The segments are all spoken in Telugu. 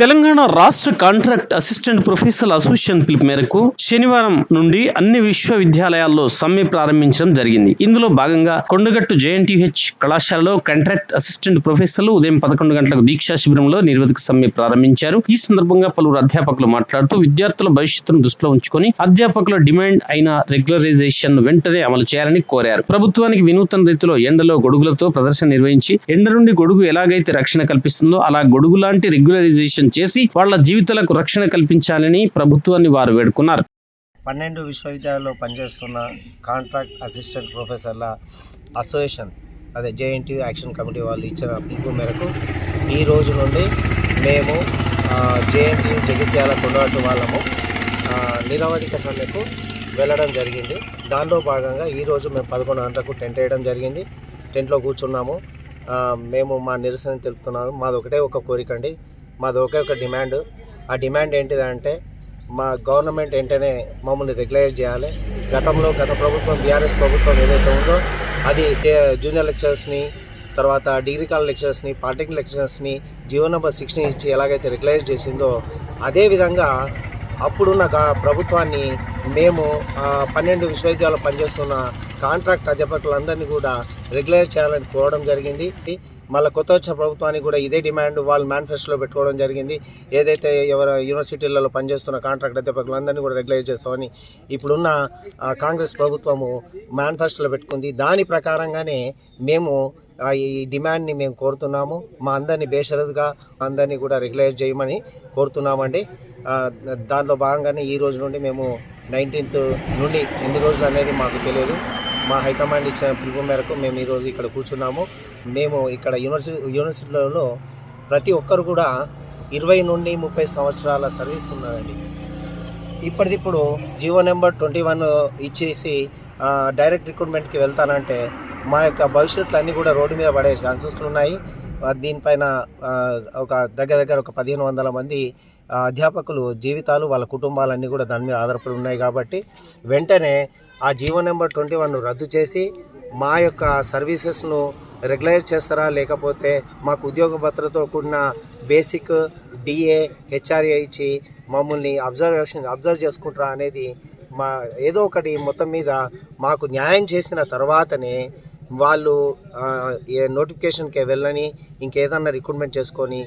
తెలంగాణ రాష్ట్ర కాంట్రాక్ట్ అసిస్టెంట్ ప్రొఫెసర్ అసోసియేషన్ పిలుపు మేరకు శనివారం నుండి అన్ని విశ్వవిద్యాలయాల్లో సమ్మె ప్రారంభించడం జరిగింది. ఇందులో భాగంగా కొండగట్టు జేఎన్టీహెచ్ కళాశాలలో కాంట్రాక్ట్ అసిస్టెంట్ ప్రొఫెసర్లు ఉదయం పదకొండు గంటలకు దీక్షా శిబిరంలో నిర్వధిక సమ్మె ప్రారంభించారు. ఈ సందర్భంగా పలువురు అధ్యాపకులు మాట్లాడుతూ విద్యార్థుల భవిష్యత్తును దృష్టిలో ఉంచుకొని అధ్యాపకుల డిమాండ్ అయిన రెగ్యులరైజేషన్ వెంటనే అమలు చేయాలని కోరారు. ప్రభుత్వానికి వినూతన రీతిలో ఎండలో గొడుగులతో ప్రదర్శన నిర్వహించి ఎండ నుండి గొడుగు ఎలాగైతే రక్షణ కల్పిస్తుందో అలా గొడుగు లాంటి రెగ్యులరైజేషన్ చేసి వాళ్ళ జీవితాలకు రక్షణ కల్పించాలని ప్రభుత్వాన్ని వారు వేడుకున్నారు. పన్నెండు విశ్వవిద్యాలయాల్లో పనిచేస్తున్న కాంట్రాక్ట్ అసిస్టెంట్ ప్రొఫెసర్ల అసోసియేషన్ అదే జేఎన్టీ యాక్షన్ కమిటీ వాళ్ళు ఇచ్చిన పిలుపు మేరకు ఈ రోజు నుండి మేము జేఎన్టీ జగిత్యాల కొండగట్టు వాళ్ళము నిరవధిక సమ్మెకు వెళ్ళడం జరిగింది. దానిలో భాగంగా ఈరోజు మేము పదకొండు గంటలకు టెంట్ వేయడం జరిగింది. టెంట్లో కూర్చున్నాము. మేము మా నిరసన తెలుపుతున్నాము. మాది ఒకటే ఒక కోరిక అండి. మాది ఒకే ఒక డిమాండ్. ఆ డిమాండ్ ఏంటిదంటే మా గవర్నమెంట్ వెంటనే మమ్మల్ని రెగ్యులైజ్ చేయాలి. గతంలో గత ప్రభుత్వం బీఆర్ఎస్ ప్రభుత్వం ఏదైతే ఉందో అది జూనియర్ లెక్చరర్స్ని తర్వాత డిగ్రీ కాలేజ్ లెక్చరర్స్ని పాలిటెక్నిక్ లెక్చరర్స్ని జియో నెంబర్ సిక్స్ని ఇచ్చి ఎలాగైతే రెగ్యులైజ్ చేసిందో అదేవిధంగా అప్పుడున్న గా- ప్రభుత్వాన్ని మేము పన్నెండు విశ్వవిద్యాలయాలు పనిచేస్తున్న కాంట్రాక్ట్ అధ్యాపకులందరినీ కూడా రెగ్యులైజ్ చేయాలని కోరడం జరిగింది. మళ్ళీ కొత్త వచ్చిన ప్రభుత్వానికి కూడా ఇదే డిమాండ్ వాళ్ళు మేనిఫెస్టోలో పెట్టుకోవడం జరిగింది. ఏదైతే ఎవరు యూనివర్సిటీలలో పనిచేస్తున్న కాంట్రాక్ట్ అధ్యాపకులందరినీ కూడా రెగ్యులైజ్ చేస్తామని ఇప్పుడున్న కాంగ్రెస్ ప్రభుత్వము మేనిఫెస్టోలో పెట్టుకుంది. దాని ప్రకారంగానే మేము ఈ డిమాండ్ని మేము కోరుతున్నాము. మా అందరినీ బేషరతుగా అందరినీ కూడా రెగ్యులైజ్ చేయమని కోరుతున్నామండి. దాంట్లో భాగంగానే ఈ రోజు నుండి మేము నైన్టీన్త్ నుండి ఎన్ని రోజులు అనేది మాకు తెలియదు. మా హైకమాండ్ ఇచ్చిన పిలుపు మేరకు మేము ఈరోజు ఇక్కడ కూర్చున్నాము. మేము ఇక్కడ యూనివర్సిటీ యూనివర్సిటీలలో ప్రతి ఒక్కరు కూడా ఇరవై నుండి ముప్పై సంవత్సరాల సర్వీస్ ఉన్నారండి ఇప్పటిదిప్పుడు జియో నెంబర్ ట్వంటీ వన్ ఇచ్చేసి డైరెక్ట్ రిక్రూట్మెంట్కి వెళ్తానంటే మా యొక్క భవిష్యత్తులు అన్నీ కూడా రోడ్డు మీద పడే ఛాన్సెస్ ఉన్నాయి. దీనిపైన ఒక దగ్గర దగ్గర ఒక పదిహేను వందల మంది అధ్యాపకులు జీవితాలు వాళ్ళ కుటుంబాలన్నీ కూడా దాని మీద ఆధారపడి ఉన్నాయి కాబట్టి వెంటనే ఆ జీవో నెంబర్ ట్వంటీ వన్ను రద్దు చేసి మా యొక్క సర్వీసెస్ను రెగ్యులైజ్ చేస్తారా? లేకపోతే మాకు ఉద్యోగ భద్రతతో కూడిన బేసిక్ డిఏ హెచ్ఆర్ఏ ఇచ్చి మమ్మల్ని అబ్జర్వేషన్ అబ్జర్వ్ చేసుకుంటారా అనేది మా ఏదో ఒకటి మొత్తం మీద మాకు న్యాయం చేసిన తర్వాతనే వాళ్ళు ఏ నోటిఫికేషన్కి వెళ్ళని ఇంకేదన్నా రిక్రూట్మెంట్ చేసుకొని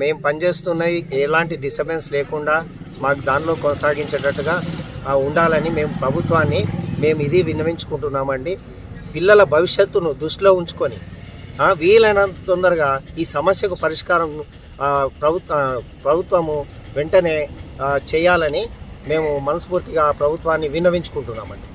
మేము పనిచేస్తున్నది ఎలాంటి డిస్టర్బెన్స్ లేకుండా మాకు దానిలో కొనసాగించేటట్టుగా ఉండాలని మేము ప్రభుత్వాన్ని మేము ఇది విన్నవించుకుంటున్నామండి. పిల్లల భవిష్యత్తును దృష్టిలో ఉంచుకొని వీలైనంత తొందరగా ఈ సమస్యకు పరిష్కారం ప్రభుత్వ ప్రభుత్వము వెంటనే చేయాలని మేము మనస్ఫూర్తిగా ప్రభుత్వాన్ని విన్నవించుకుంటున్నామండి.